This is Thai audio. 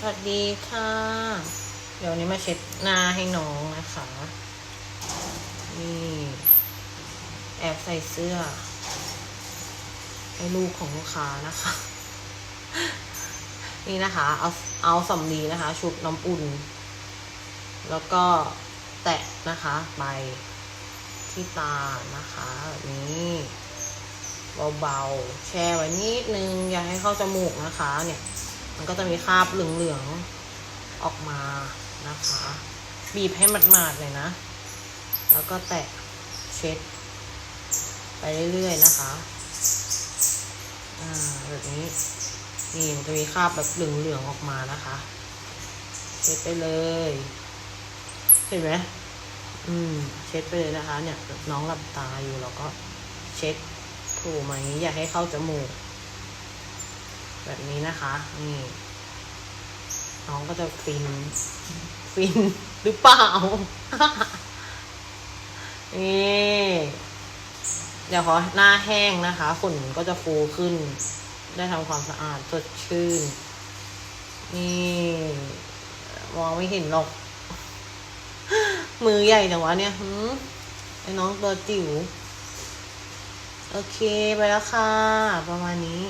สวัสดีค่ะ เดี๋ยวนนี้มาเช็ดหน้าให้น้องนะคะ นี่ แอบใส่เสื้อให้ลูกของลูกค้านะคะ นี่นะคะ เอาเอาสำลีนะคะ ชุบน้ำอุ่น แล้วก็แตะนะคะไปที่ตานะคะแบบนี้เบาๆ แช่ไว้นิดนึง อย่าให้เข้าจมูกนะคะเนี่ย มันก็จะมีคราบเหลืองๆออกมานะคะ บีบให้หมาดๆเลยนะ แล้วก็แตะเช็ด ไปเรื่อยๆนะคะอ่าแบบนี้นี่มันจะมีคราบแบบเหลืองๆออกมานะคะ เช็ดไปเลยเห็นไหมอืม เช็ดไปเลยนะคะ เนี่ยน้องหลับตาอยู่แล้วก็เช็ดถูไหมอย่าให้เข้าจมูก แบบนี้นะคะนี่น้องก็จะฟิน ฟินหรือเปล่า นี่เดี๋ยวพอหน้าแห้งนะคะขนก็จะฟูขึ้น ได้ทำความสะอาดสดชื่น นี่มองไม่เห็นหรอก มือใหญ่จังวะเนี่ยไอ้น้องตัวจิ๋ว โอเคไปแล้วค่ะ ประมาณนี้